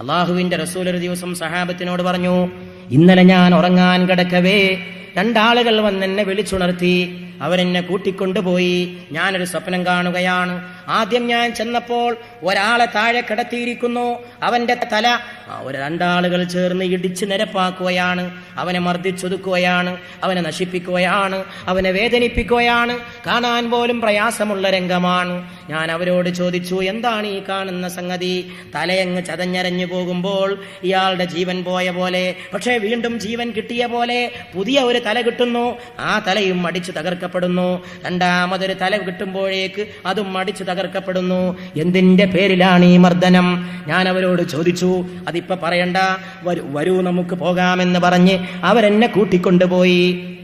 അള്ളാഹുവിന്റെ റസൂൽ ഒരു ദിവസം സഹാബത്തിനോട് പറഞ്ഞു ഇന്നലെ ഞാൻ ഉറങ്ങാൻ കിടക്കവേ രണ്ടാളുകൾ വന്നെന്നെ വിളിച്ചുണർത്തി അവരെന്നെ കൂട്ടിക്കൊണ്ടുപോയി. ഞാനൊരു സ്വപ്നം കാണുകയാണ്. ആദ്യം ഞാൻ ചെന്നപ്പോൾ ഒരാളെ താഴെ കിടത്തിയിരിക്കുന്നു. അവന്റെ തല ഒരു രണ്ടാളുകൾ ചേർന്ന് ഇടിച്ച് നിരപ്പാക്കുകയാണ്. അവനെ മർദ്ദിച്ചൊതുക്കുകയാണ് അവനെ നശിപ്പിക്കുകയാണ് അവനെ വേദനിപ്പിക്കുകയാണ്. കാണാൻ പോലും പ്രയാസമുള്ള രംഗമാണ്. ഞാൻ അവരോട് ചോദിച്ചു എന്താണ് ഈ കാണുന്ന സംഗതി? തലയങ്ങ് ചതഞ്ഞരഞ്ഞു പോകുമ്പോൾ ഇയാളുടെ ജീവൻ പോയ പോലെ പക്ഷേ വീണ്ടും ജീവൻ കിട്ടിയ പോലെ പുതിയ ഒരു തല കിട്ടുന്നു. ആ തലയും അടിച്ചു തകർക്കപ്പെടുന്നു. രണ്ടാമതൊരു തല കിട്ടുമ്പോഴേക്ക് അതും അടിച്ചു തകർക്കപ്പെടുന്നു. എന്തിന്റെ പേരിലാണ് ഈ മർദ്ദനം? ഞാൻ അവരോട് ചോദിച്ചു അതിപ്പോ പറയണ്ട. വരൂ നമുക്ക് പോകാമെന്ന് പറഞ്ഞ് അവരെന്നെ കൂട്ടിക്കൊണ്ടുപോയി.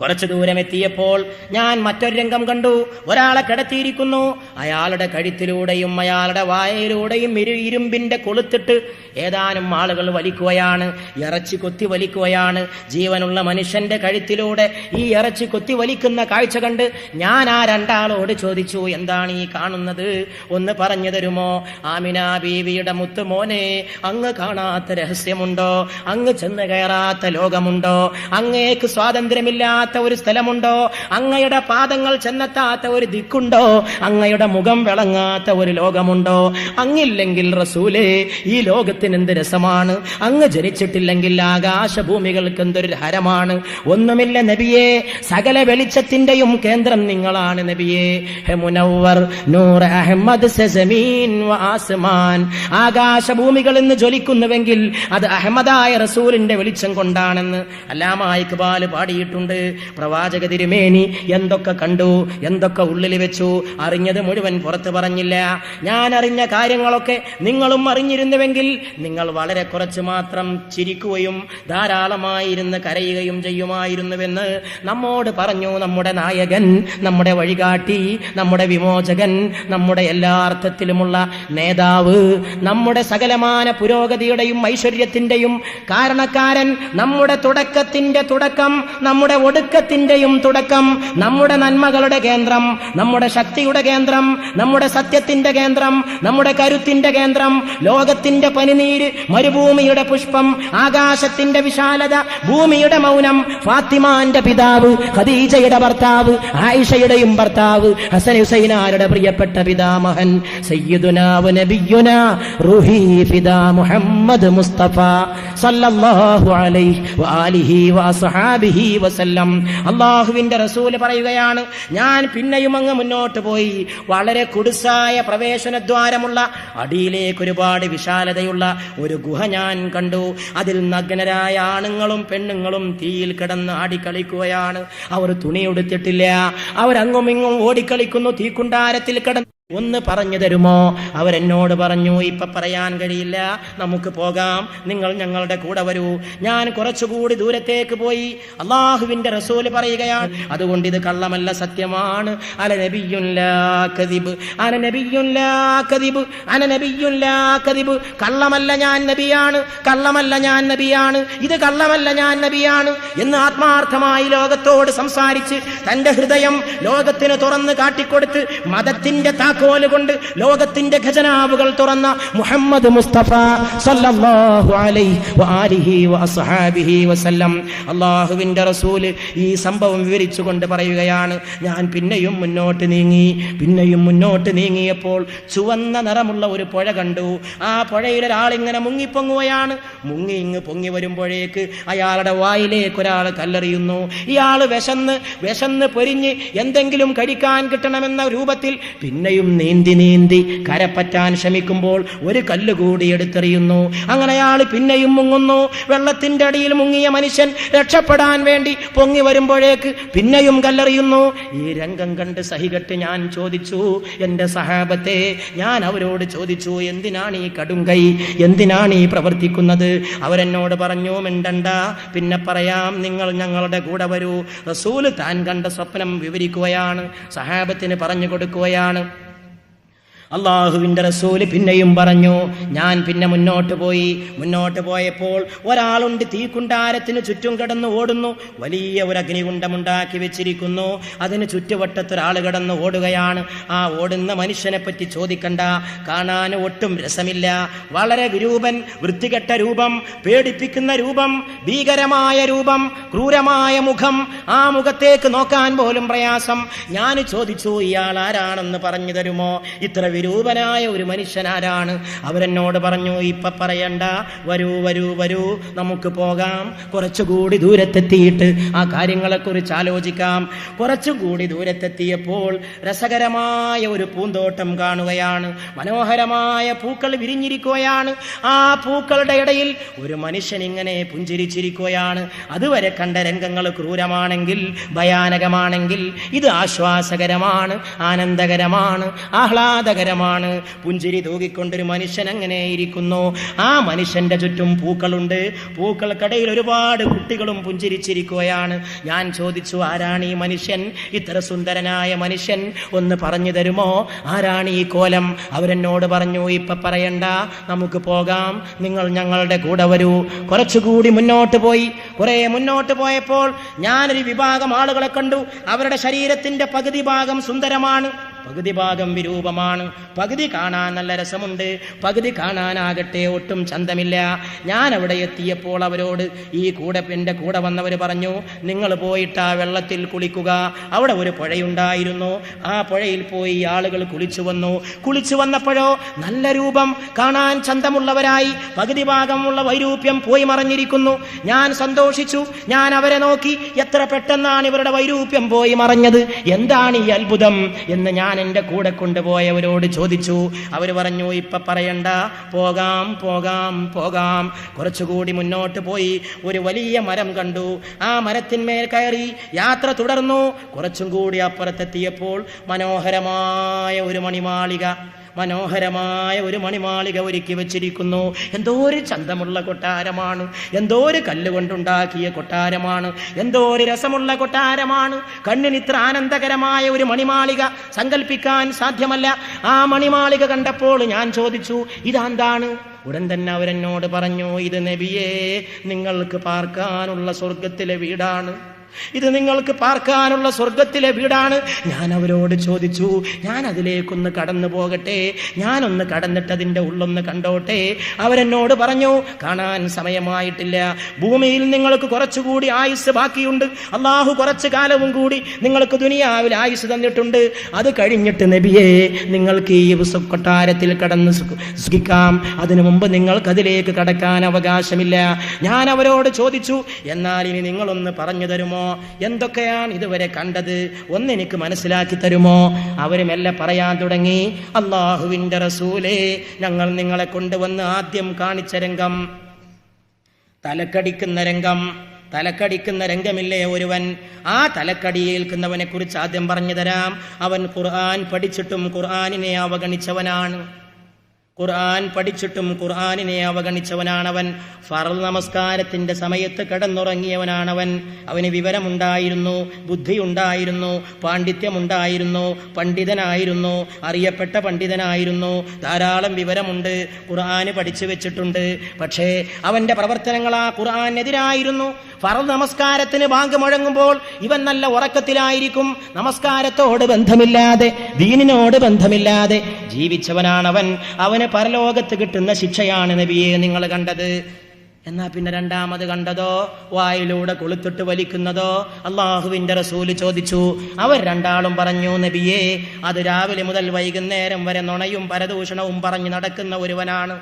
കുറച്ചു ദൂരം എത്തിയപ്പോൾ ഞാൻ മറ്റൊരു രംഗം കണ്ടു. ഒരാളെ കിടത്തിയിരിക്കുന്നു. അയാളുടെ കഴുത്തിലൂടെയും അയാളുടെ വായയിലൂടെയും ഇരു ഇരുമ്പിന്റെ കൊളുത്തിട്ട് ഏതാനും ആളുകൾ വലിക്കുകയാണ്. ഇറച്ചി കൊത്തി വലിക്കുകയാണ്. ജീവനുള്ള മനുഷ്യന്റെ കഴുത്തിലൂടെ ഈ ഇറച്ചി കൊത്തി വലിക്കുന്ന കാഴ്ച കണ്ട് ഞാൻ ആ രണ്ടാളോട് ചോദിച്ചു എന്താണ് ഈ കാണുന്നത്? ഒന്ന് പറഞ്ഞു തരുമോ? ആമിന ബീവിയുടെ മുത്തുമോനെ അങ്ങ് കാണാത്ത രഹസ്യമുണ്ടോ? അങ്ങ് ചെന്ന് കയറാത്ത ലോകമുണ്ടോ? അങ്ങേക്ക് സ്വാതന്ത്ര്യമില്ലാത്ത ഒരു സ്ഥലമുണ്ടോ? അങ്ങയുടെ പാദങ്ങൾ ചെന്നെത്താത്ത ഒരു ദിക്കുണ്ടോ? അങ്ങയുടെ മുഖം വിളങ്ങാത്ത ഒരു ലോകമുണ്ടോ? അങ്ങില്ലെങ്കിൽ റസൂലേ ഈ ലോകത്തിന് എന്ത് രസമാണ്? അങ്ങ് ജനിച്ചിട്ടില്ലെങ്കിൽ ആകാശഭൂമികൾക്ക് എന്തൊരു ഹരമാണ്? ഒന്നുമില്ല നബിയെ സകല വെളിച്ചത്തിന്റെയും കേന്ദ്രം നിങ്ങളാണ് നബിയെ. ഹെമുനവർ നൂർ അഹമ്മദ് ആസ്മാൻ. ആകാശഭൂമികൾ ഇന്ന് ജ്വലിക്കുന്നുവെങ്കിൽ അത് അഹമ്മദായ റസൂലിന്റെ വെളിച്ചം കൊണ്ടാണെന്ന് അല്ലാമ ഇക്ബാൽ പാടിയിട്ടുണ്ട്. പ്രവാചക തിരുമേനി എന്തൊക്കെ കണ്ടു എന്തൊക്കെ ഉള്ളിൽ വെച്ചു അറിഞ്ഞത് മുഴുവൻ പുറത്ത് പറഞ്ഞില്ല. ഞാൻ അറിഞ്ഞ കാര്യങ്ങളൊക്കെ നിങ്ങളും അറിഞ്ഞിരുന്നുവെങ്കിൽ നിങ്ങൾ വളരെ കുറച്ച് മാത്രം ചിരിക്കുകയും ധാരാളമായിരുന്ന് കരയുകയും ചെയ്യുമായിരുന്നുവെന്ന് നമ്മോട് പറഞ്ഞു നമ്മുടെ നായകൻ നമ്മുടെ വഴികാട്ടി നമ്മുടെ വിമോചകൻ നമ്മുടെ എല്ലാ അർത്ഥത്തിലുമുള്ള നേതാവ് നമ്മുടെ സകലമാന പുരോഗതിയുടെയും ഐശ്വര്യത്തിന്റെയും കാരണക്കാരൻ നമ്മുടെ തുടക്കത്തിന്റെ തുടക്കം നമ്മുടെ ഒടുക്കത്തിന്റെയും തുടക്കം നമ്മുടെ നന്മകളുടെ കേന്ദ്രം നമ്മുടെ ശക്തിയുടെ കേന്ദ്രം നമ്മുടെ സത്യത്തിന്റെ കേന്ദ്രം നമ്മുടെ കരുത്തിന്റെ കേന്ദ്രം ലോകത്തിന്റെ പനിനീര് മരുഭൂമിയുടെ പുഷ്പം ആകാശത്തിന്റെ വിശാലത ഭൂമിയുടെ മൗനം ഫാത്തിമാന്റെ പിതാവ് ഖദീജയുടെ ഭർത്താവ് ആയിഷയുടെയും ഭർത്താവ് ഹസൻ ഹുസൈനാരുടെ പ്രിയപ്പെട്ട പിതാമഹൻ? സയ്യിദുനാ വ നബിയുനാ റൂഹി ഫിദാ മുഹമ്മദ് മുസ്തഫ സല്ലല്ലാഹു അലൈഹി വസല്ലം. അള്ളാഹുവിന്റെ റസൂൽ പറയുകയാണ് ഞാൻ പിന്നെയും അങ്ങ് മുന്നോട്ട് പോയി. വളരെ കുടുസായ പ്രവേശനദ്വാരമുള്ള അടിയിലേക്ക് ഒരുപാട് വിശാലതയുള്ള ഒരു ഗുഹ ഞാൻ കണ്ടു. അതിൽ നഗ്നരായ ആണുങ്ങളും പെണ്ണുങ്ങളും തീയിൽ കിടന്ന് ആടിക്കളിക്കുകയാണ് അവർ തുണിയെടുത്തിട്ടില്ല അവരങ്ങും ഇങ്ങും ഓടിക്കളിക്കുന്നു. തീക്കുണ്ടാരത്തിൽ കിടന്ന് ഒന്ന് പറഞ്ഞു തരുമോ? അവരെന്നോട് പറഞ്ഞു ഇപ്പൊ പറയാൻ കഴിയില്ല. നമുക്ക് പോകാം. നിങ്ങൾ ഞങ്ങളുടെ കൂടെ വരൂ. ഞാൻ കുറച്ചുകൂടി ദൂരത്തേക്ക് പോയി അള്ളാഹുവിന്റെ റസൂൽ പറയുകയാണ്. അതുകൊണ്ട് ഇത് കള്ളമല്ല സത്യമാണ്. അല അന അന കള്ളമല്ല ഞാൻ നബിയാണ്. കള്ളമല്ല ഞാൻ നബിയാണ്. ഇത് കള്ളമല്ല ഞാൻ നബിയാണ് എന്ന് ആത്മാർത്ഥമായി ലോകത്തോട് സംസാരിച്ച് തന്റെ ഹൃദയം ലോകത്തിന് തുറന്ന് കാട്ടിക്കൊടുത്ത് മതത്തിന്റെ താക്കോൽ കൊണ്ട് ലോകത്തിന്റെ ഖജനാവുകൾ തുറന്ന മുഹമ്മദ് മുസ്തഫ സല്ലല്ലാഹു അലൈഹി വആലിഹി വസല്ലം. അള്ളാഹുവിന്റെ റസൂൽ ഈ സംഭവം വിവരിച്ചുകൊണ്ട് പറയുകയാണ് ഞാൻ പിന്നെയും മുന്നോട്ട് നീങ്ങി പിന്നെയും മുന്നോട്ട് നീങ്ങിയപ്പോൾ ചുവന്ന നിറമുള്ള ഒരു പുഴ കണ്ടു. ആ പുഴയിൽ ഒരാളിങ്ങനെ മുങ്ങിപ്പൊങ്ങുകയാണ്. മുങ്ങി ഇങ്ങ് പൊങ്ങി വരുമ്പോഴേക്ക് അയാളുടെ വായിലേക്ക് ഒരാൾ കല്ലെറിയുന്നു. ഇയാൾ വിശന്ന് വിശന്ന് പൊരിഞ്ഞ് എന്തെങ്കിലും കഴിക്കാൻ കിട്ടണമെന്ന രൂപത്തിൽ പിന്നെയും നീന്തി നീന്തി കരപ്പറ്റാൻ ശ്രമിക്കുമ്പോൾ ഒരു കല്ല് കൂടി എടുത്തെറിയുന്നു. അങ്ങനെ അയാൾ പിന്നെയും മുങ്ങുന്നു. വെള്ളത്തിന്റെ അടിയിൽ മുങ്ങിയ മനുഷ്യൻ രക്ഷപ്പെടാൻ വേണ്ടി പൊങ്ങി വരുമ്പോഴേക്ക് പിന്നെയും കല്ലെറിയുന്നു. ഈ രംഗം കണ്ട് സഹികെട്ട് ഞാൻ ചോദിച്ചു എന്റെ സഹാബത്തെ ഞാൻ അവരോട് ചോദിച്ചു എന്തിനാണ് ഈ കടുങ്കൈ എന്തിനാണ് ഈ പ്രവർത്തിക്കുന്നത്? അവരെന്നോട് പറഞ്ഞു മിണ്ടണ്ട. പിന്നെ പറയാം നിങ്ങൾ ഞങ്ങളുടെ കൂടെ വരൂ. റസൂൽ താൻ കണ്ട സ്വപ്നം വിവരിക്കുകയാണ് സഹാബത്തിന് പറഞ്ഞു കൊടുക്കുകയാണ്. അള്ളാഹുവിന്റെ റസൂൽ പിന്നെയും പറഞ്ഞു ഞാൻ പിന്നെ മുന്നോട്ട് പോയി. മുന്നോട്ട് പോയപ്പോൾ ഒരാളുണ്ട് തീക്കുണ്ടാരത്തിന് ചുറ്റും കിടന്ന് ഓടുന്നു. വലിയ ഒരു അഗ്നികുണ്ടമുണ്ടാക്കി വെച്ചിരിക്കുന്നു. അതിന് ചുറ്റുവട്ടത്തൊരാൾ കിടന്ന് ഓടുകയാണ്. ആ ഓടുന്ന മനുഷ്യനെ പറ്റി ചോദിക്കണ്ട. കാണാൻ ഒട്ടും രസമില്ല. വളരെ വിരൂപൻ വൃത്തികെട്ട രൂപം പേടിപ്പിക്കുന്ന രൂപം ഭീകരമായ രൂപം ക്രൂരമായ മുഖം. ആ മുഖത്തേക്ക് നോക്കാൻ പോലും പ്രയാസം. ഞാൻ ചോദിച്ചു ഇയാൾ ആരാണെന്ന് പറഞ്ഞു തരുമോ? ഇത്ര വിരൂപനായ ഒരു മനുഷ്യനാരാണ്. അവരെന്നോട് പറഞ്ഞു ഇപ്പൊ പറയണ്ട. വരൂ വരൂ വരൂ. നമുക്ക് പോകാം. കുറച്ചുകൂടി ദൂരത്തെത്തിയിട്ട് ആ കാര്യങ്ങളെക്കുറിച്ച് ആലോചിക്കാം. കുറച്ചുകൂടി ദൂരത്തെത്തിയപ്പോൾ രസകരമായ ഒരു പൂന്തോട്ടം കാണുകയാണ്. മനോഹരമായ പൂക്കൾ വിരിഞ്ഞിരിക്കുകയാണ്. ആ പൂക്കളുടെ ഇടയിൽ ഒരു മനുഷ്യൻ ഇങ്ങനെ പുഞ്ചിരിച്ചിരിക്കുകയാണ്. അതുവരെ കണ്ട രംഗങ്ങൾ ക്രൂരമാണെങ്കിൽ ഭയാനകമാണെങ്കിൽ ഇത് ആശ്വാസകരമാണ് ആനന്ദകരമാണ് ആഹ്ലാദകരമാണ്. പുഞ്ചിരി തൂകിക്കൊണ്ടൊരു മനുഷ്യൻ അങ്ങനെ ഇരിക്കുന്നു. ആ മനുഷ്യന്റെ ചുറ്റും പൂക്കളുണ്ട്. പൂക്കൾക്കിടയിൽ ഒരുപാട് കുട്ടികളും പുഞ്ചിരിച്ചിരിക്കുകയാണ്. ഞാൻ ചോദിച്ചു ആരാണ് ഈ മനുഷ്യൻ? ഇത്ര സുന്ദരനായ മനുഷ്യൻ ഒന്ന് പറഞ്ഞു തരുമോ? ആരാണ് ഈ കോലം? അവരെന്നോട് പറഞ്ഞു ഇപ്പൊ പറയണ്ട നമുക്ക് പോകാം. നിങ്ങൾ ഞങ്ങളുടെ കൂടെ വരൂ. കുറച്ചുകൂടി മുന്നോട്ട് പോയി. കുറെ മുന്നോട്ട് പോയപ്പോൾ ഞാനൊരു വിഭാഗം ആളുകളെ കണ്ടു. അവരുടെ ശരീരത്തിന്റെ പകുതി ഭാഗം സുന്ദരമാണ്. പകുതി ഭാഗം വിരൂപമാണ്. പകുതി കാണാൻ നല്ല രസമുണ്ട്. പകുതി കാണാനാകട്ടെ ഒട്ടും ചന്തമില്ല. ഞാൻ അവിടെ എത്തിയപ്പോൾ അവരോട് ഈ കൂടെ എന്റെ കൂടെ വന്നവർ പറഞ്ഞു നിങ്ങൾ പോയിട്ട് ആ വെള്ളത്തിൽ കുളിക്കുക. അവിടെ ഒരു പുഴയുണ്ടായിരുന്നു. ആ പുഴയിൽ പോയി ആളുകൾ കുളിച്ചു വന്നു. കുളിച്ചു വന്നപ്പോഴോ നല്ല രൂപം കാണാൻ ചന്തമുള്ളവരായി. പകുതി ഭാഗമുള്ള വൈരൂപ്യം പോയി മറഞ്ഞിരിക്കുന്നു. ഞാൻ സന്തോഷിച്ചു. ഞാൻ അവരെ നോക്കി എത്ര പെട്ടെന്നാണ് ഇവരുടെ വൈരൂപ്യം പോയി മറഞ്ഞത്. എന്താണ് ഈ അത്ഭുതം? എന്ന് ഞാൻ എന്റെ കൂടെ കൊണ്ടുപോയവരോട് ചോദിച്ചു. അവർ പറഞ്ഞു ഇപ്പം പറയണ്ട. പോകാം പോകാം പോകാം. കുറച്ചുകൂടി മുന്നോട്ട് പോയി. ഒരു വലിയ മരം കണ്ടു. ആ മരത്തിന്മേൽ കയറി യാത്ര തുടർന്നു. കുറച്ചും കൂടി അപ്പുറത്തെത്തിയപ്പോൾ മനോഹരമായ ഒരു മണിമാളിക. മനോഹരമായ ഒരു മണിമാളിക ഒരുക്കി വെച്ചിരിക്കുന്നു. എന്തോ ഒരു ചന്തമുള്ള കൊട്ടാരമാണ്. എന്തോ ഒരു കല്ലുകൊണ്ടുണ്ടാക്കിയ കൊട്ടാരമാണ്. എന്തോ ഒരു രസമുള്ള കൊട്ടാരമാണ്. കണ്ണിന് ഇത്ര ആനന്ദകരമായ ഒരു മണിമാളിക സങ്കല്പിക്കാൻ സാധ്യമല്ല. ആ മണിമാളിക കണ്ടപ്പോൾ ഞാൻ ചോദിച്ചു ഇതാന്താണ്? ഉടൻ തന്നെ അവരെന്നോട് പറഞ്ഞു ഇത് നബിയേ നിങ്ങൾക്ക് പാർക്കാനുള്ള സ്വർഗത്തിലെ വീടാണ്. ഇത് നിങ്ങൾക്ക് പാർക്കാനുള്ള സ്വർഗത്തിലെ വീടാണ്. ഞാൻ അവരോട് ചോദിച്ചു ഞാൻ അതിലേക്കൊന്ന് കടന്നു പോകട്ടെ. ഞാനൊന്ന് കടന്നിട്ട് അതിന്റെ ഉള്ളൊന്ന് കണ്ടോട്ടെ. അവരെന്നോട് പറഞ്ഞു കാണാൻ സമയമായിട്ടില്ല. ഭൂമിയിൽ നിങ്ങൾക്ക് കുറച്ചുകൂടി ആയുസ് ബാക്കിയുണ്ട്. അള്ളാഹു കുറച്ചു കാലവും കൂടി നിങ്ങൾക്ക് ദുനിയാവിൽ ആയുസ് തന്നിട്ടുണ്ട്. അത് കഴിഞ്ഞിട്ട് നബിയെ നിങ്ങൾക്ക് ഈ കൊട്ടാരത്തിൽ കടന്ന് സുഖിക്കാം. അതിനു മുമ്പ് നിങ്ങൾക്ക് അതിലേക്ക് കടക്കാൻ അവകാശമില്ല. ഞാൻ അവരോട് ചോദിച്ചു എന്നാൽ ഇനി നിങ്ങളൊന്ന് പറഞ്ഞു തരുമോ? എന്തൊക്കെയാണ് ഇതുവരെ കണ്ടത്? ഒന്ന് എനിക്ക് മനസ്സിലാക്കി തരുമോ? മെല്ലെ പറയാൻ തുടങ്ങി അള്ളാഹുവിന്റെ റസൂലേ ഞങ്ങൾ നിങ്ങളെ കൊണ്ടുവന്ന് ആദ്യം കാണിച്ച രംഗം തലക്കടിക്കുന്ന രംഗം തലക്കടിക്കുന്ന രംഗമില്ലേ ഒരുവൻ? ആ തലക്കടിയേൽക്കുന്നവനെ കുറിച്ച് ആദ്യം പറഞ്ഞു തരാം. അവൻ ഖുർആൻ പഠിച്ചിട്ടും ഖുർആാനിനെ അവഗണിച്ചവനാണ്. ഖുർആൻ പഠിച്ചിട്ടും ഖുർആാനിനെ അവഗണിച്ചവനാണവൻ. ഫറൽ നമസ്കാരത്തിന്റെ സമയത്ത് കടന്നുറങ്ങിയവനാണവൻ. അവന് വിവരമുണ്ടായിരുന്നു ബുദ്ധിയുണ്ടായിരുന്നു പാണ്ഡിത്യമുണ്ടായിരുന്നു പണ്ഡിതനായിരുന്നു അറിയപ്പെട്ട പണ്ഡിതനായിരുന്നു. ധാരാളം വിവരമുണ്ട് ഖുർആന് പഠിച്ചു വെച്ചിട്ടുണ്ട്. പക്ഷേ അവന്റെ പ്രവർത്തനങ്ങൾ ആ ഖുർആനെതിരായിരുന്നു. ഫറൽ നമസ്കാരത്തിന് ബാങ്ക് മുഴങ്ങുമ്പോൾ ഇവൻ നല്ല ഉറക്കത്തിലായിരിക്കും. നമസ്കാരത്തോട് ബന്ധമില്ലാതെ ദീനിനോട് ബന്ധമില്ലാതെ ജീവിച്ചവനാണവൻ. അവന് പരലോകത്ത് കിട്ടുന്ന ശിക്ഷയാണ് നബിയെ നിങ്ങൾ കണ്ടത്. എന്നാ പിന്നെ രണ്ടാമത് കണ്ടതോ? വായിലൂടെ കൊളുത്തിട്ട് വലിക്കുന്നതോ? അള്ളാഹുവിന്റെ റസൂൽ ചോദിച്ചു. അവർ രണ്ടാളും പറഞ്ഞു നബിയെ അത് രാവിലെ മുതൽ വൈകുന്നേരം വരെ നുണയും പരദൂഷണവും പറഞ്ഞു നടക്കുന്ന ഒരുവനാണ്.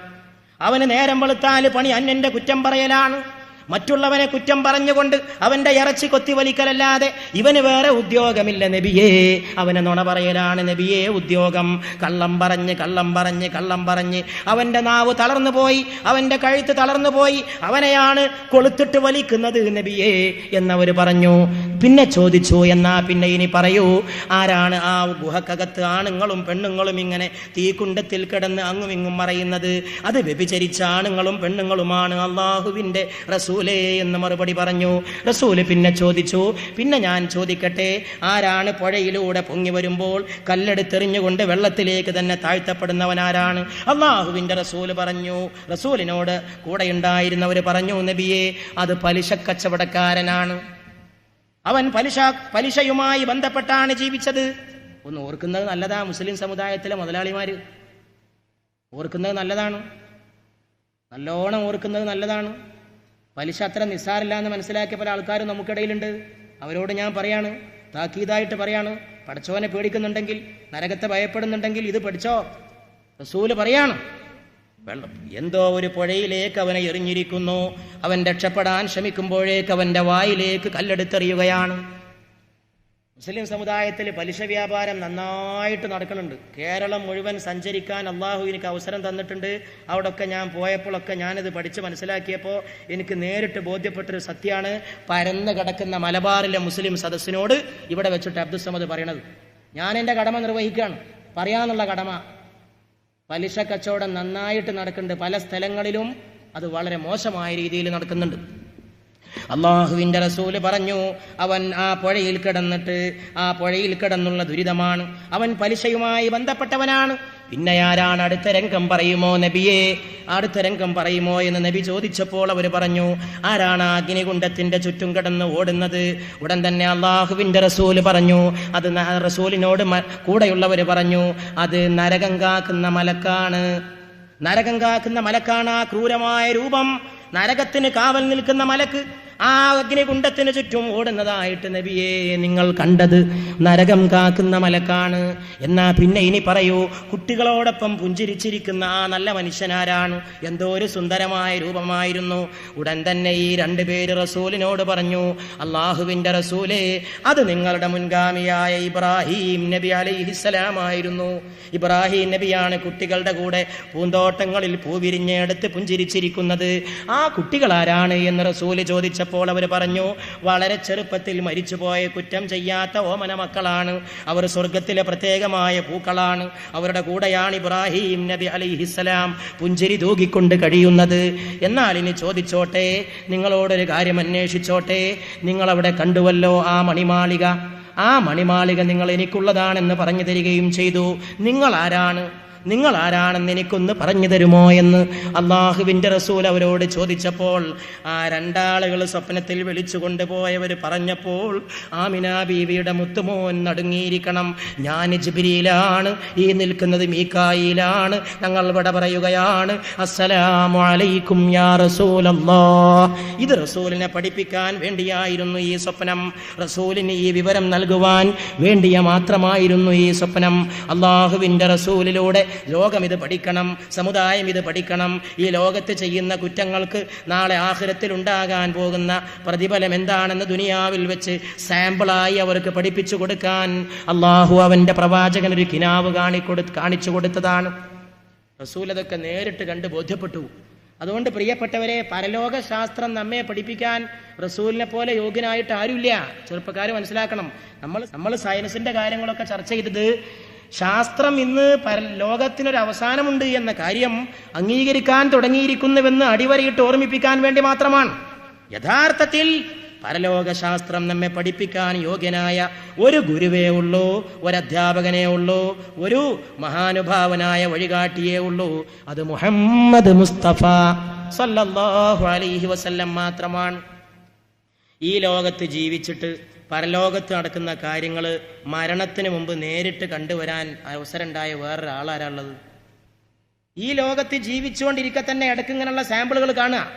അവന് നേരം വെളുത്താൽ പണി അന്യന്റെ കുറ്റം പറയലാണ്. മറ്റുള്ളവനെ കുറ്റം പറഞ്ഞുകൊണ്ട് അവന്റെ ഇറച്ചി കൊത്തിവലിക്കലല്ലാതെ ഇവന് വേറെ ഉദ്യോഗമില്ല നബിയേ. അവനെ നുണ പറയലാണ് നബിയേ ഉദ്യോഗം. കള്ളം പറഞ്ഞ് കള്ളം പറഞ്ഞ് കള്ളം പറഞ്ഞ് അവന്റെ നാവ് തളർന്നു പോയി അവന്റെ കഴുത്ത് തളർന്നു പോയി അവനെയാണ് കൊളുത്തിട്ട് വലിക്കുന്നത് നബിയേ എന്നവർ പറഞ്ഞു. പിന്നെ ചോദിച്ചു എന്നാ പിന്നെ ഇനി പറയൂ? ആരാണ് ആ ഗുഹക്കകത്ത് ആണുങ്ങളും പെണ്ണുങ്ങളും ഇങ്ങനെ തീക്കുണ്ടത്തിൽ കിടന്ന് അങ്ങും ഇങ്ങും മറയുന്നത്? അത് വ്യഭിചരിച്ച ആണുങ്ങളും പെണ്ണുങ്ങളുമാണ് അള്ളാഹുവിന്റെ റസൂലേ എന്ന് മറുപടി പറഞ്ഞു. റസൂൽ പിന്നെ ചോദിച്ചു പിന്നെ ഞാൻ ചോദിക്കട്ടെ ആരാണ് പുഴയിലൂടെ പൊങ്ങി വരുമ്പോൾ കല്ലെടുത്തെറിഞ്ഞുകൊണ്ട് വെള്ളത്തിലേക്ക് തന്നെ താഴ്ത്തപ്പെടുന്നവൻ ആരാണ്? അള്ളാഹുവിന്റെ റസൂൽ പറഞ്ഞു. റസൂലിനോട് കൂടെ ഉണ്ടായിരുന്നവർ പറഞ്ഞു നബിയെ അത് പലിശ കച്ചവടക്കാരനാണ്. അവൻ പലിശ പലിശയുമായി ബന്ധപ്പെട്ടാണ് ജീവിച്ചത്. ഒന്ന് ഓർക്കുന്നത് നല്ലതാ മുസ്ലിം സമുദായത്തിലെ മുതലാളിമാര്. ഓർക്കുന്നത് നല്ലതാണ്. നല്ലോണം ഓർക്കുന്നത് നല്ലതാണ്. പലിശ അത്ര നിസ്സാരല്ല എന്ന് മനസ്സിലാക്കിയ പല ആൾക്കാരും നമുക്കിടയിലുണ്ട്. അവരോട് ഞാൻ പറയാണ് താക്കീതായിട്ട് പറയാണ് പഠിച്ചവനെ പേടിക്കുന്നുണ്ടെങ്കിൽ നരകത്തെ ഭയപ്പെടുന്നുണ്ടെങ്കിൽ ഇത് പഠിച്ചോ? റസൂൽ പറയാണ്. വെള്ളം. എന്തോ ഒരു പുഴയിലേക്ക് അവനെ എറിഞ്ഞിരിക്കുന്നു. അവൻ രക്ഷപ്പെടാൻ ശ്രമിക്കുമ്പോഴേക്ക് അവന്റെ വായിലേക്ക് കല്ലെടുത്തെറിയുകയാണ്. മുസ്ലിം സമുദായത്തിൽ പലിശ വ്യാപാരം നന്നായിട്ട് നടക്കുന്നുണ്ട്. കേരളം മുഴുവൻ സഞ്ചരിക്കാൻ അള്ളാഹു എനിക്ക് അവസരം തന്നിട്ടുണ്ട്. അവിടെയൊക്കെ ഞാൻ പോയപ്പോഴൊക്കെ ഞാനിത് പഠിച്ച് മനസ്സിലാക്കിയപ്പോൾ എനിക്ക് നേരിട്ട് ബോധ്യപ്പെട്ടൊരു സത്യമാണ്. പരന്ന് കിടക്കുന്ന മലബാറിലെ മുസ്ലിം സദസ്സിനോട് ഇവിടെ വെച്ചിട്ട് അബ്ദുസമദ് പറയണത്. ഞാൻ എന്റെ കടമ നിർവഹിക്കുകയാണ്. പറയാന്നുള്ള കടമ. പലിശ കച്ചവടം നന്നായിട്ട് നടക്കുന്നുണ്ട്. പല സ്ഥലങ്ങളിലും അത് വളരെ മോശമായ രീതിയിൽ നടക്കുന്നുണ്ട്. അള്ളാഹുവിന്റെ റസൂൽ പറഞ്ഞു അവൻ ആ പുഴയിൽ കിടന്നിട്ട് ആ പുഴയിൽ കിടന്നുള്ള ദുരിതമാണ്. അവൻ പലിശയുമായി ബന്ധപ്പെട്ടവനാണ്. പിന്നെ ആരാണ് അടുത്ത രംഗം പറയുമോ നബിയെ? അടുത്ത രംഗം പറയുമോ എന്ന് നബി ചോദിച്ചപ്പോൾ അവർ പറഞ്ഞു ആരാണ് ആ അഗ്നികുണ്ഡത്തിന്റെ ചുറ്റും കിടന്ന് ഓടുന്നത്? ഉടൻ തന്നെ അള്ളാഹുവിന്റെ റസൂൽ പറഞ്ഞു അത് റസൂലിനോട് കൂടെയുള്ളവർ പറഞ്ഞു അത് നരകം കാക്കുന്ന മലക്കാണ്. നരകം കാക്കുന്ന മലക്കാണ് ആ ക്രൂരമായ രൂപം. നരകത്തിന് കാവൽ നിൽക്കുന്ന മലക്ക് ആ അഗ്നികുണ്ടത്തിന് ചുറ്റും ഓടുന്നതായിട്ട് നബിയെ നിങ്ങൾ കണ്ടത് നരകം കാക്കുന്ന മലക്കാണ്. എന്നാ പിന്നെ ഇനി പറയൂ കുട്ടികളോടൊപ്പം പുഞ്ചിരിച്ചിരിക്കുന്ന ആ നല്ല മനുഷ്യനാരാണ്? എന്തോ ഒരു സുന്ദരമായ രൂപമായിരുന്നു. ഉടൻ തന്നെ ഈ രണ്ടുപേര് റസൂലിനോട് പറഞ്ഞു അള്ളാഹുവിന്റെ റസൂലേ അത് നിങ്ങളുടെ മുൻഗാമിയായ ഇബ്രാഹിം നബി അലൈഹിസ്സലാമായിരുന്നു ഇബ്രാഹിം നബിയാണ് കുട്ടികളുടെ കൂടെ പൂന്തോട്ടങ്ങളിൽ പൂവിരിഞ്ഞെടുത്ത് പുഞ്ചിരിച്ചിരിക്കുന്നത്. ആ കുട്ടികൾ ആരാണ് എന്ന് റസൂൽ ചോദിച്ചപ്പോൾ അവർ പറഞ്ഞു വളരെ ചെറുപ്പത്തിൽ മരിച്ചുപോയ കുറ്റം ചെയ്യാത്ത ഓമന മക്കളാണ്. അവർ സ്വർഗത്തിലെ പ്രത്യേകമായ പൂക്കളാണ്. അവരുടെ കൂടെയാണ് ഇബ്രാഹിം നബി അലിഹിസ്സലാം പുഞ്ചിരി തൂകിക്കൊണ്ട് കഴിയുന്നത്. എന്നാൽ ഇനി ചോദിച്ചോട്ടെ നിങ്ങളോടൊരു കാര്യം അന്വേഷിച്ചോട്ടെ. നിങ്ങളവിടെ കണ്ടുവല്ലോ ആ മണിമാളിക. ആ മണിമാളിക നിങ്ങൾ എനിക്കുള്ളതാണെന്ന് പറഞ്ഞു തരികയും ചെയ്തു. നിങ്ങൾ ആരാണ്? നിങ്ങൾ ആരാണെന്ന് എനിക്കൊന്ന് പറഞ്ഞു തരുമോ എന്ന് അള്ളാഹുവിന്റെ റസൂൽ അവരോട് ചോദിച്ചപ്പോൾ ആ രണ്ടാളുകൾ സ്വപ്നത്തിൽ വിളിച്ചു കൊണ്ടുപോയവർ പറഞ്ഞപ്പോൾ ആമിന ബീവിയുടെ മുത്തുമോൻ നടുങ്ങിയിരിക്കണം. ഞാൻ ജിബിരിയിലാണ് ഈ നിൽക്കുന്നത് മീക്കായിലാണ് ഞങ്ങൾ ഇവിടെ പറയുകയാണ് അസ്സലാമു അലൈക്കും യാ റസൂലല്ലാ ഇത് റസൂലിനെ പഠിപ്പിക്കാൻ വേണ്ടിയായിരുന്നു ഈ സ്വപ്നം. റസൂലിന് ഈ വിവരം നൽകുവാൻ വേണ്ടിയ മാത്രമായിരുന്നു ഈ സ്വപ്നം. അള്ളാഹുവിന്റെ റസൂലിലൂടെ ലോകം ഇത് പഠിക്കണം സമുദായം ഇത് പഠിക്കണം. ഈ ലോകത്ത് ചെയ്യുന്ന കുറ്റങ്ങൾക്ക് നാളെ ആഹൃത്തിൽ ഉണ്ടാകാൻ പോകുന്ന പ്രതിഫലം എന്താണെന്ന് ദുനിയാവിൽ വെച്ച് സാമ്പിളായി അവർക്ക് പഠിപ്പിച്ചു കൊടുക്കാൻ അള്ളാഹു അവന്റെ പ്രവാചകൻ ഒരു കിനാവ് കാണിക്കൊടു കാണിച്ചു കൊടുത്തതാണ്. റസൂൽ അതൊക്കെ നേരിട്ട് കണ്ട് ബോധ്യപ്പെട്ടു. അതുകൊണ്ട് പ്രിയപ്പെട്ടവരെ പരലോക ശാസ്ത്രം നമ്മെ പഠിപ്പിക്കാൻ റസൂലിനെ പോലെ യോഗ്യനായിട്ട് ആരുമില്ല. ചെറുപ്പക്കാർ മനസ്സിലാക്കണം നമ്മൾ നമ്മൾ സയൻസിന്റെ കാര്യങ്ങളൊക്കെ ചർച്ച ചെയ്തത് ശാസ്ത്രം ഇന്ന് പര ലോകത്തിനൊരു അവസാനമുണ്ട് എന്ന കാര്യം അംഗീകരിക്കാൻ തുടങ്ങിയിരിക്കുന്നുവെന്ന് അടിവരയിട്ട് ഓർമ്മിപ്പിക്കാൻ വേണ്ടി മാത്രമാണ്. യഥാർത്ഥത്തിൽ പരലോകശാസ്ത്രം നമ്മെ പഠിപ്പിക്കാൻ യോഗ്യനായ ഒരു ഗുരുവേ ഉള്ളൂ ഒരു അധ്യാപകനേ ഉള്ളൂ ഒരു മഹാനുഭാവനായ വഴികാട്ടിയേ ഉള്ളൂ. അത് മുഹമ്മദ് മുസ്തഫ സല്ലല്ലാഹു അലൈഹി വസല്ലം മാത്രമാണ്. ഈ ലോകത്ത് ജീവിച്ചിട്ട് പരലോകത്ത് നടക്കുന്ന കാര്യങ്ങൾ മരണത്തിന് മുമ്പ് നേരിട്ട് കണ്ടുവരാൻ അവസരമുണ്ടായ വേറൊരാളാരാളുള്ളത് ഈ ലോകത്ത് ജീവിച്ചുകൊണ്ടിരിക്കെ തന്നെ ഇടയ്ക്ക് ഇങ്ങനെയുള്ള സാമ്പിളുകൾ കാണുക.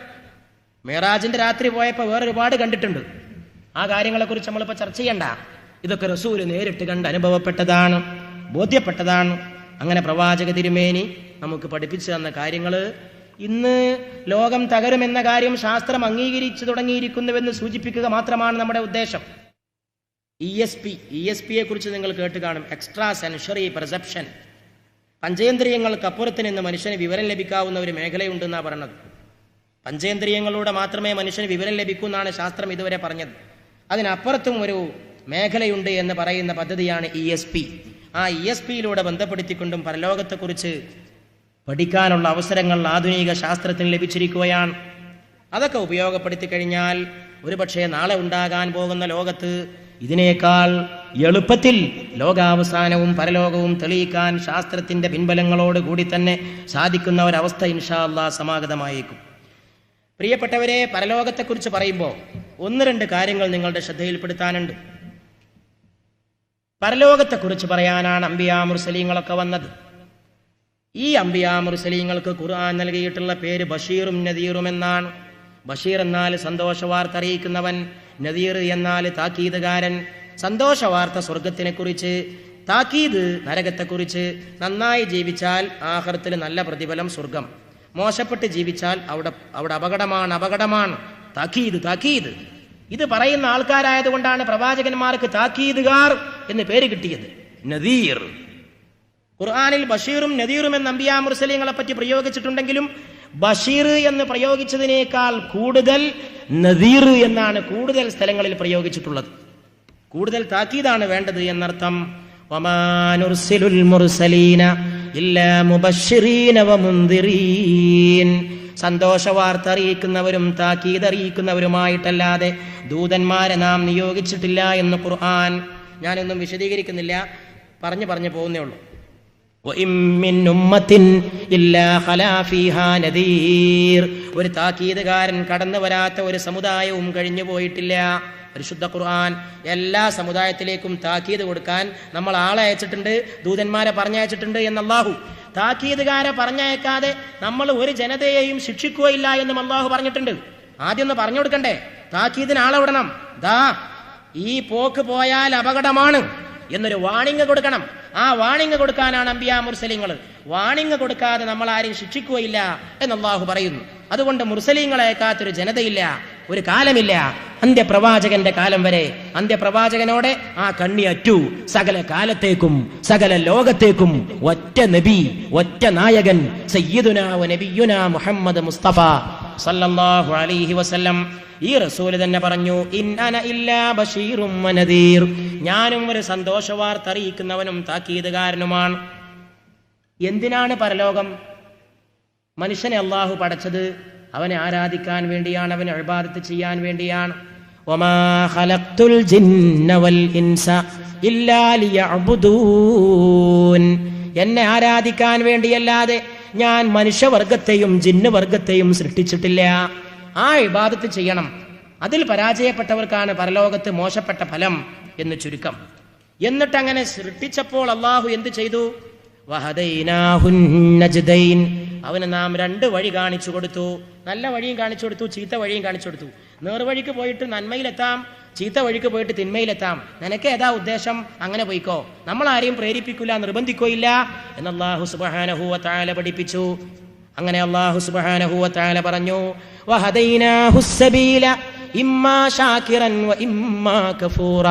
മേറാജിന്റെ രാത്രി പോയപ്പോൾ വേറെ ഒരുപാട് കണ്ടിട്ടുണ്ട്. ആ കാര്യങ്ങളെക്കുറിച്ച് നമ്മളിപ്പോൾ ചർച്ച ചെയ്യണ്ട. ഇതൊക്കെ റസൂൽ നേരിട്ട് കണ്ട് അനുഭവപ്പെട്ടതാണ് ബോധ്യപ്പെട്ടതാണ്. അങ്ങനെ പ്രവാചക തിരുമേനി നമുക്ക് പഠിപ്പിച്ചു തന്ന കാര്യങ്ങൾ ഇന്ന് ലോകം തകരുമെന്ന കാര്യം ശാസ്ത്രം അംഗീകരിച്ചു തുടങ്ങിയിരിക്കുന്നുവെന്ന് സൂചിപ്പിക്കുക മാത്രമാണ് നമ്മുടെ ഉദ്ദേശം. E S P E S പിയെ കുറിച്ച് നിങ്ങൾ കേട്ട് കാണും. എക്സ്ട്രാ സെൻഷറി പെർസെപ്ഷൻ പഞ്ചേന്ദ്രിയങ്ങൾക്കപ്പുറത്ത് നിന്ന് മനുഷ്യന് വിവരം ലഭിക്കാവുന്ന ഒരു മേഖലയുണ്ടെന്നാണ് പറഞ്ഞത്. പഞ്ചേന്ദ്രിയങ്ങളിലൂടെ മാത്രമേ മനുഷ്യന് വിവരം ലഭിക്കൂ എന്നാണ് ശാസ്ത്രം ഇതുവരെ പറഞ്ഞത്. അതിനപ്പുറത്തും ഒരു മേഖലയുണ്ട് എന്ന് പറയുന്ന പദ്ധതിയാണ് ഇ എസ് പി ആ ഇ എസ് പിയിലൂടെ ബന്ധപ്പെടുത്തിക്കൊണ്ടും പരലോകത്തെക്കുറിച്ച് പഠിക്കാനുള്ള അവസരങ്ങൾ ആധുനിക ശാസ്ത്രത്തിന് ലഭിച്ചിരിക്കുകയാണ്. അതൊക്കെ ഉപയോഗപ്പെടുത്തി കഴിഞ്ഞാൽ ഒരുപക്ഷെ നാളെ ഉണ്ടാകാൻ പോകുന്ന ലോകത്ത് ഇതിനേക്കാൾ എളുപ്പത്തിൽ ലോകാവസാനവും പരലോകവും തെളിയിക്കാൻ ശാസ്ത്രത്തിന്റെ പിൻബലങ്ങളോട് കൂടി തന്നെ സാധിക്കുന്ന ഒരവസ്ഥ ഇൻഷാല്ല സമാഗതമായേക്കും. പ്രിയപ്പെട്ടവരെ പരലോകത്തെക്കുറിച്ച് പറയുമ്പോൾ ഒന്ന് രണ്ട് കാര്യങ്ങൾ നിങ്ങളുടെ ശ്രദ്ധയിൽപ്പെടുത്താനുണ്ട്. പരലോകത്തെക്കുറിച്ച് പറയാനാണ് അംബിയാ മുർസലീങ്ങളൊക്കെ വന്നത്. ഈ അംബിയാ മുർസലീങ്ങൾക്ക് ഖുർആൻ നൽകിയിട്ടുള്ള പേര് ബഷീറും നദീറും എന്നാണ്. ബഷീർ എന്നാൽ സന്തോഷവാർത്ത അറിയിക്കുന്നവൻ നദീർ എന്നാൽ താക്കീതുകാരൻ. സന്തോഷ വാർത്ത സ്വർഗത്തിനെ കുറിച്ച് താക്കീത് നരകത്തെക്കുറിച്ച് നന്നായി ജീവിച്ചാൽ ആഹർത്തിൽ നല്ല പ്രതിഫലം സ്വർഗം. മോശപ്പെട്ട് ജീവിച്ചാൽ അവിടെ അവിടെ അപകടമാണ് അപകടമാണ്. താക്കീത് താക്കീത്. ഇത് പറയുന്ന ആൾക്കാരായതുകൊണ്ടാണ് പ്രവാചകന്മാർക്ക് താക്കീതുകാർ എന്ന് പേര് കിട്ടിയത്. നദീർ. ഖുർആാനിൽ ബഷീറും നദീറും എന്ന അമ്പിയാ മുർസലിങ്ങളെ പറ്റി പ്രയോഗിച്ചിട്ടുണ്ടെങ്കിലും ബഷീർ എന്ന് പ്രയോഗിച്ചതിനേക്കാൾ കൂടുതൽ നദീർ എന്നാണ് കൂടുതൽ സ്ഥലങ്ങളിൽ പ്രയോഗിച്ചിട്ടുള്ളത്. കൂടുതൽ താക്കീതാണ് വേണ്ടത് എന്നർത്ഥം. സന്തോഷ വാർത്ത അറിയിക്കുന്നവരും താക്കീത് അറിയിക്കുന്നവരുമായിട്ടല്ലാതെ ദൂതന്മാരെ നാം നിയോഗിച്ചിട്ടില്ല എന്ന് ഖുർആൻ ഞാനൊന്നും വിശദീകരിക്കുന്നില്ല. പറഞ്ഞു പറഞ്ഞു പോകുന്നേ ഉള്ളൂ. ഒരു താക്കീതുകാരൻ കടന്നു വരാത്ത ഒരു സമുദായവും കഴിഞ്ഞു പോയിട്ടില്ല. പരിശുദ്ധ ഖുർആൻ എല്ലാ സമുദായത്തിലേക്കും താക്കീത് കൊടുക്കാൻ നമ്മൾ ആളെ അയച്ചിട്ടുണ്ട് ദൂതന്മാരെ പറഞ്ഞയച്ചിട്ടുണ്ട് എന്ന് അള്ളാഹു താക്കീതുകാരെ പറഞ്ഞയക്കാതെ നമ്മൾ ഒരു ജനതയെയും ശിക്ഷിക്കുകയില്ല എന്നും അള്ളാഹു പറഞ്ഞിട്ടുണ്ട്. ആദ്യം ഒന്ന് പറഞ്ഞു കൊടുക്കണ്ടേ താക്കീതിന് ആളെ വിടണം. ദാ ഈ പോക്ക് പോയാൽ അപകടമാണ്. എന്നൊരു വാണിംഗ് കൊടുക്കണം. ആ വാണിംഗ് കൊടുക്കാനാണ് അമ്പിയാ മുർസലിങ്ങൾ വാണിംഗ് കൊടുക്കാതെ നമ്മൾ ആരെയും ശിക്ഷിക്കുകയില്ല എന്ന് അള്ളാഹു പറയുന്നു. അതുകൊണ്ട് മുർസലിങ്ങളെ കാത്തൊരു ജനതയില്ല ഒരു കാലമില്ല. അന്ത്യപ്രവാചകന്റെ കാലം വരെ അന്ത്യപ്രവാചകനോടെ ആ കണ്ണി അറ്റു. സകല കാലത്തേക്കും സകല ലോകത്തേക്കും ഒറ്റ നബി ഒറ്റ നായകൻ സയ്യിദുനാ നബിയുന മുഹമ്മദ് മുസ്തഫ സല്ലല്ലാഹു അലൈഹി വസല്ലം. ഈ റസൂൽ തന്നെ പറഞ്ഞു ഇല്ലാ ഞാനും ഒരു സന്തോഷവാർത്ത അറിയിക്കുന്നവനും താക്കീതുകാരനുമാണ്. എന്തിനാണ് പരലോകം? മനുഷ്യനെ അള്ളാഹു പടച്ചത് അവനെ ആരാധിക്കാൻ വേണ്ടിയാണ് അവനെ അഴിബാദത്ത് ചെയ്യാൻ വേണ്ടിയാണ്. എന്നെ ആരാധിക്കാൻ വേണ്ടിയല്ലാതെ ഞാൻ മനുഷ്യവർഗത്തെയും ജിന്നുവർഗത്തെയും സൃഷ്ടിച്ചിട്ടില്ല. ആ ഇബാദത്ത് ചെയ്യണം. അതിൽ പരാജയപ്പെട്ടവർക്കാണ് പരലോകത്ത് മോശപ്പെട്ട ഫലം എന്ന് ചുരുക്കം. എന്നിട്ട് അങ്ങനെ സൃഷ്ടിച്ചപ്പോൾ അള്ളാഹു എന്ത് ചെയ്തു. അവന് നാം രണ്ട് വഴി കാണിച്ചു കൊടുത്തു. നല്ല വഴിയും കാണിച്ചു കൊടുത്തു ചീത്ത വഴിയും കാണിച്ചു കൊടുത്തു. നേർവഴിക്ക് പോയിട്ട് നന്മയിലെത്താം ചീത്ത വഴിക്ക് പോയിട്ട് തിന്മയിലെത്താം. നിനക്ക് ഏതാ ഉദ്ദേശം? അങ്ങനെ പോയിക്കോ. നമ്മൾ ആരെയും പ്രേരിപ്പിക്കില്ല നിർബന്ധിക്കുകയില്ല എന്ന് അള്ളാഹു സുബാനഹുവ താല പഠിപ്പിച്ചു. അങ്ങനെ അള്ളാഹു സുബാനഹുവ താല പറഞ്ഞു ഇമ്മാ ഷാക്കിറൻ ഇമ്മാ കഫൂറ.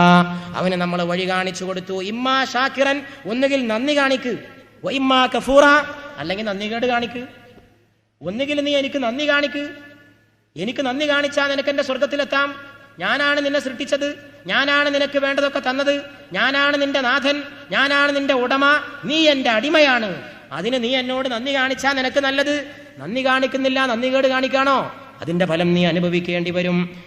അവന് നമ്മൾ വഴി കാണിച്ചു കൊടുത്തു ഇമ്മാ ഷാക്കിറൻ ഒന്നുകിൽ നന്ദി കാണിക്ക്. ഇമ്മാ കഫൂറ അല്ലെങ്കിൽ നന്ദികേട് കാണിക്ക്. ഒന്നുകിൽ നീ എനിക്ക് നന്ദി കാണിക്ക്. എനിക്ക് നന്ദി കാണിച്ചാൽ നിനക്ക് എന്റെ സ്വർഗത്തിലെത്താം ഞാനാണ് നിന്നെ സൃഷ്ടിച്ചത്. ഞാനാണ് നിനക്ക് വേണ്ടതൊക്കെ തന്നത്. ഞാനാണ് നിന്റെ നാഥൻ. ഞാനാണ് നിന്റെ ഉടമ. നീ എന്റെ അടിമയാണ്. അതിന് നീ എന്നോട് നന്ദി കാണിച്ചാൽ നിനക്ക് നല്ലത്. നന്ദി കാണിക്കുന്നില്ല നന്ദി കേട് കാണിക്കാണോ? അതിന്റെ ഫലം നീ അനുഭവിക്കേണ്ടി വരും.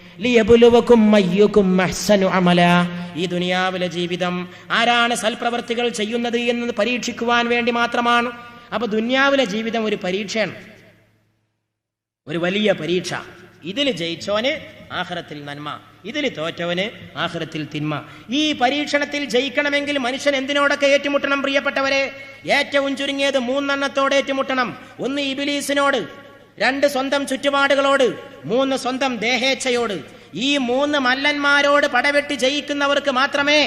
ഈ ദുനിയാവിലെ ജീവിതം ആരാണ് സൽപ്രവർത്തികൾ ചെയ്യുന്നത് എന്ന് പരീക്ഷിക്കുവാൻ വേണ്ടി മാത്രമാണ്. അപ്പൊ ദുനിയാവിലെ ജീവിതം ഒരു പരീക്ഷയാണ്. ഒരു വലിയ പരീക്ഷ. ഇതിൽ ജയിച്ചോന് ആഹ്റത്തിൽ നന്മ. ഇതിൽ തോറ്റവന് ആഹൃത്തിൽ തിന്മ. ഈ പരീക്ഷണത്തിൽ ജയിക്കണമെങ്കിൽ മനുഷ്യൻ എന്തിനോടൊക്കെ ഏറ്റുമുട്ടണം പ്രിയപ്പെട്ടവരെ? ഏറ്റവും ചുരുങ്ങിയത് മൂന്നെണ്ണത്തോട് ഏറ്റുമുട്ടണം. ഒന്ന് ഇബിലീസിനോട് രണ്ട് സ്വന്തം ചുറ്റുപാടുകളോട് മൂന്ന് സ്വന്തം ദേഹേച്ഛയോട്. ഈ മൂന്ന് മല്ലന്മാരോട് പടവെട്ടി ജയിക്കുന്നവർക്ക് മാത്രമേ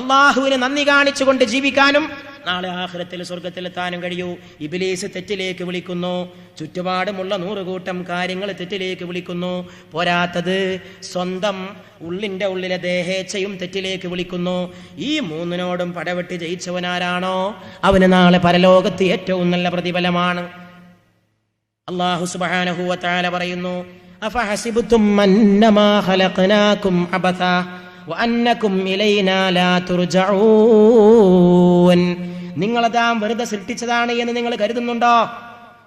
അള്ളാഹുവിന് നന്ദി കാണിച്ചുകൊണ്ട് ജീവിക്കാനും നാളെ ആഹ്ലത്തിൽ സ്വർഗത്തിലെത്താനും കഴിയൂ. ഇബിലീസ് തെറ്റിലേക്ക് വിളിക്കുന്നു. ചുറ്റുപാടുമുള്ള നൂറുകൂട്ടം കാര്യങ്ങൾ തെറ്റിലേക്ക് വിളിക്കുന്നു. പോരാത്തത് സ്വന്തം ഉള്ളിന്റെ ഉള്ളിലെ ദേഹേച്ഛയും തെറ്റിലേക്ക് വിളിക്കുന്നു. ഈ മൂന്നിനോടും പടവെട്ടി ജയിച്ചവനാരാണോ? അവന് നാളെ പരലോകത്ത് ഏറ്റവും നല്ല പ്രതിഫലമാണ്. അള്ളാഹു സുബ്ഹാനഹു വതആല പറയുന്നു അഫഹസിബുത്തും ഖലഖനാകും നിങ്ങളതാ വെറുതെ സൃഷ്ടിച്ചതാണ് എന്ന് നിങ്ങൾ കരുതുന്നുണ്ടോ?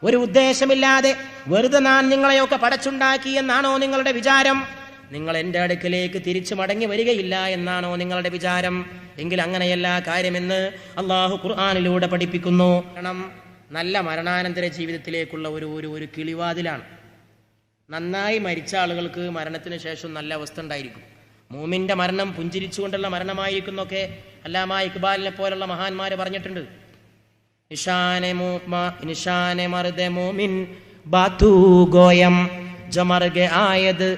ഒരു ഉദ്ദേശമില്ലാതെ വെറുതെ ഞാൻ നിങ്ങളെയൊക്കെ പടച്ചുണ്ടാക്കി എന്നാണോ നിങ്ങളുടെ വിചാരം? നിങ്ങൾ എന്റെ അടുക്കിലേക്ക് തിരിച്ചു മടങ്ങി വരികയില്ല എന്നാണോ നിങ്ങളുടെ വിചാരം? എങ്കിൽ അങ്ങനെയല്ല കാര്യമെന്ന് അള്ളാഹു ഖുർആാനിലൂടെ പഠിപ്പിക്കുന്നു. കാരണം നല്ല മരണാനന്തര ജീവിതത്തിലേക്കുള്ള ഒരു ഒരു ഒരു കിളിവാതിലാണ്. നന്നായി മരിച്ച ആളുകൾക്ക് മരണത്തിന് ശേഷം നല്ല അവസ്ഥ ഉണ്ടായിരിക്കും. മൂമിന്റെ മരണം പുഞ്ചിരിച്ചുകൊണ്ടുള്ള മരണമായിരിക്കുന്നൊക്കെ അല്ലാമ ഇക്ബാലിനെ പോലുള്ള മഹാന്മാര് പറഞ്ഞിട്ടുണ്ട്. നിഷാനെ നിഷാനെ മറുതെ മൂമിൻ ബാത്തു ഗോയം. ജമർഗെ ആയത്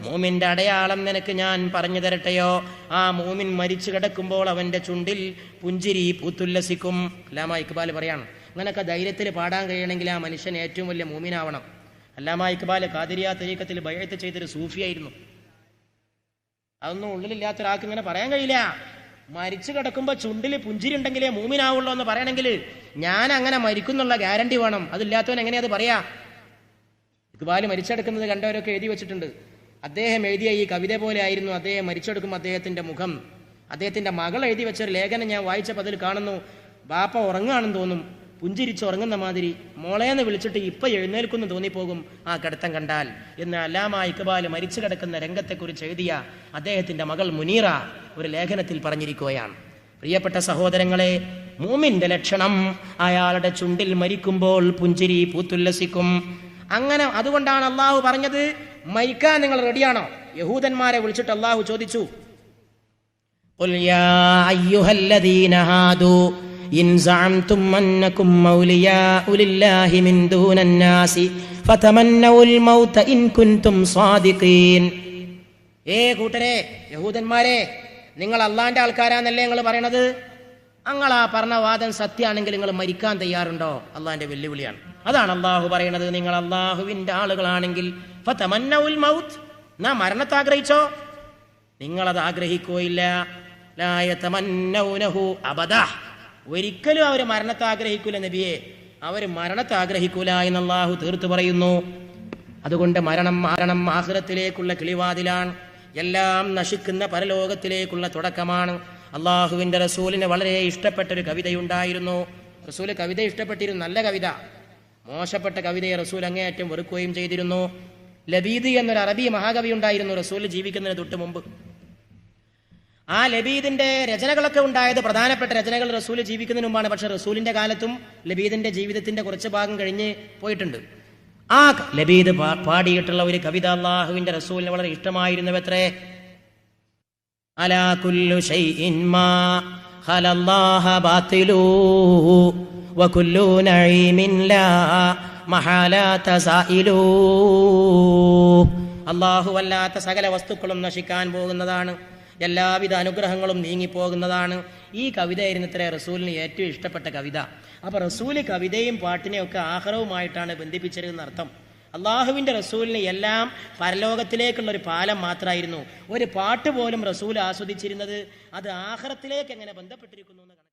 മൂമിന്റെ അടയാളം നിനക്ക് ഞാൻ പറഞ്ഞു തരട്ടെയോ? ആ മൂമിൻ മരിച്ചു കിടക്കുമ്പോൾ അവന്റെ ചുണ്ടിൽ പുഞ്ചിരി പൂത്തുല്ലസിക്കും. അല്ലാമ ഇക്ബാൽ പറയാണ് അങ്ങനൊക്കെ ധൈര്യത്തിൽ പാടാൻ കഴിയണമെങ്കിൽ ആ മനുഷ്യൻ ഏറ്റവും വലിയ മൂമിനാവണം. അല്ലാമ ഇക്ബാൽ കാതിരിയ തരീക്കത്തിൽ ബയത്ത് ചെയ്തൊരു സൂഫിയായിരുന്നു അതൊന്നും ഉള്ളിലില്ലാത്ത ഒരാൾക്ക് ഇങ്ങനെ പറയാൻ കഴിയില്ല. മരിച്ചു കിടക്കുമ്പോൾ ചുണ്ടിൽ പുഞ്ചിരി ഉണ്ടെങ്കിലേ മൂമിനാവുള്ളൂ എന്ന് പറയണമെങ്കിൽ ഞാൻ അങ്ങനെ മരിക്കുന്നുള്ള ഗ്യാരണ്ടി വേണം. അതില്ലാത്തവൻ എങ്ങനെയാ അത് പറയാ? ഇക്ബാൽ മരിച്ചെടുക്കുന്നത് കണ്ടവരൊക്കെ എഴുതി വെച്ചിട്ടുണ്ട്. അദ്ദേഹം എഴുതിയ ഈ കവിത പോലെ ആയിരുന്നു അദ്ദേഹം മരിച്ചെടുക്കുമ്പോൾ അദ്ദേഹത്തിന്റെ മുഖം. അദ്ദേഹത്തിന്റെ മകൾ എഴുതി വെച്ച ഒരു ലേഖനം ഞാൻ വായിച്ചപ്പോൾ അതിൽ കാണുന്നു. ബാപ്പ ഉറങ്ങുകയാണെന്ന് തോന്നും. പുഞ്ചിരിച്ച് ഉറങ്ങുന്ന മാതിരി മോളേന്ന് വിളിച്ചിട്ട് ഇപ്പൊ എഴുന്നേൽക്കുന്നു തോന്നിപ്പോകും ആ കടത്തം കണ്ടാൽ. എന്ന് അല്ലാമ ഇക്ബാൽ മരിച്ചു കിടക്കുന്ന രംഗത്തെക്കുറിച്ച് എഴുതിയ അദ്ദേഹത്തിന്റെ മകൾ മുനീറ ഒരു ലേഖനത്തിൽ പറഞ്ഞിരിക്കുകയാണ്. പ്രിയപ്പെട്ട സഹോദരങ്ങളെ മൂമിന്റെ ലക്ഷണം അയാളുടെ ചുണ്ടിൽ മരിക്കുമ്പോൾ പുഞ്ചിരി പൂത്തുല്ലസിക്കും. അങ്ങനെ അതുകൊണ്ടാണ് അള്ളാഹു പറഞ്ഞത് മരിക്കാൻ നിങ്ങൾ റെഡിയാണോ? യഹൂദന്മാരെ വിളിച്ചിട്ട് അള്ളാഹു ചോദിച്ചു. قل يا أيها الذين هادوا إن زعمتم أنكم أولياء لله من دون الناس فتمنوا الموت إن كنتم صادقين ഏ കൂട്ടരെ യഹൂദന്മാരെ നിങ്ങൾ അള്ളാന്റെ ആൾക്കാരാന്നല്ലേ നിങ്ങൾ പറയണത് നിങ്ങൾ ആ പറഞ്ഞ വാദം സത്യമാണെങ്കിൽ നിങ്ങൾ മരിക്കാൻ തയ്യാറുണ്ടോ അള്ളാന്റെ വെല്ലുവിളിയാണ് അതാണ് അള്ളാഹു പറയണത് നിങ്ങൾ അള്ളാഹുവിന്റെ ആളുകളാണെങ്കിൽ ഫതമന്നൗൽ മൗത്ത് നാ മരണത്തെ ആഗ്രഹിച്ചോ നിങ്ങളത് ആഗ്രഹിക്കുകയില്ല ലായതമന്നൗനഹു അബദ ഒരിക്കലും അവർ മരണത്തെ ആഗ്രഹിക്കൂല നബിയെ. അവർ മരണത്തെ ആഗ്രഹിക്കൂല എന്ന് തീർത്തു പറയുന്നു. അതുകൊണ്ട് മരണം മരണം ആഹ്റത്തിലേക്കുള്ള കിളിവാതിലാണ്. എല്ലാം നശിക്കുന്ന പരലോകത്തിലേക്കുള്ള തുടക്കമാണ്. അള്ളാഹുവിന്റെ റസൂലിന് വളരെ ഇഷ്ടപ്പെട്ട ഒരു കവിതയുണ്ടായിരുന്നു. റസൂൽ കവിത ഇഷ്ടപ്പെട്ടിരുന്നു നല്ല കവിത. മോശപ്പെട്ട കവിതയെ റസൂൽ അങ്ങേയറ്റം വെറുക്കുകയും ചെയ്തിരുന്നു. ലബീദ് എന്നൊരു അറബി മഹാകവി ഉണ്ടായിരുന്നു റസൂൽ ജീവിക്കുന്നതിന് തൊട്ട് മുമ്പ്. ആ ലബീദിന്റെ രചനകളൊക്കെ ഉണ്ടായത് പ്രധാനപ്പെട്ട രചനകൾ റസൂൽ ജീവിക്കുന്നതിന് മുമ്പാണ്. പക്ഷെ റസൂലിന്റെ കാലത്തും ലബീദിന്റെ ജീവിതത്തിന്റെ കുറച്ച് ഭാഗം കഴിഞ്ഞ് പോയിട്ടുണ്ട്. ആ ലബീദ് പാടിയിട്ടുള്ള ഒരു കവിത അള്ളാഹുവിന്റെ റസൂലിന് വളരെ ഇഷ്ടമായിരുന്നുവത്രേ? അലാ കുല്ലു ഷൈഇൻ മാ ഖലല്ലാഹ ബാത്തിലു വകുല്ലു നഈമിൻ ലാ മഹാലാത സായിലു അല്ലാഹു അല്ലാത്ത സകല വസ്തുക്കളും നശിക്കാൻ പോകുന്നതാണ് എല്ലാവിധ അനുഗ്രഹങ്ങളും നീങ്ങിപ്പോകുന്നതാണ് ഈ കവിതയായിരുന്നു ഇത്ര റസൂലിന് ഏറ്റവും ഇഷ്ടപ്പെട്ട കവിത. അപ്പൊ റസൂൽ കവിതയും പാട്ടിനെയും ഒക്കെ ആഹ്റവുമായിട്ടാണ് ബന്ധിപ്പിച്ചിരുന്ന അർത്ഥം. അള്ളാഹുവിന്റെ റസൂലിന് എല്ലാം പരലോകത്തിലേക്കുള്ള ഒരു പാലം മാത്രമായിരുന്നു. ഒരു പാട്ട് പോലും റസൂൽ ആസ്വദിച്ചിരുന്നത് അത് ആഹ്റത്തിലേക്ക് എങ്ങനെ ബന്ധപ്പെട്ടിരിക്കുന്നു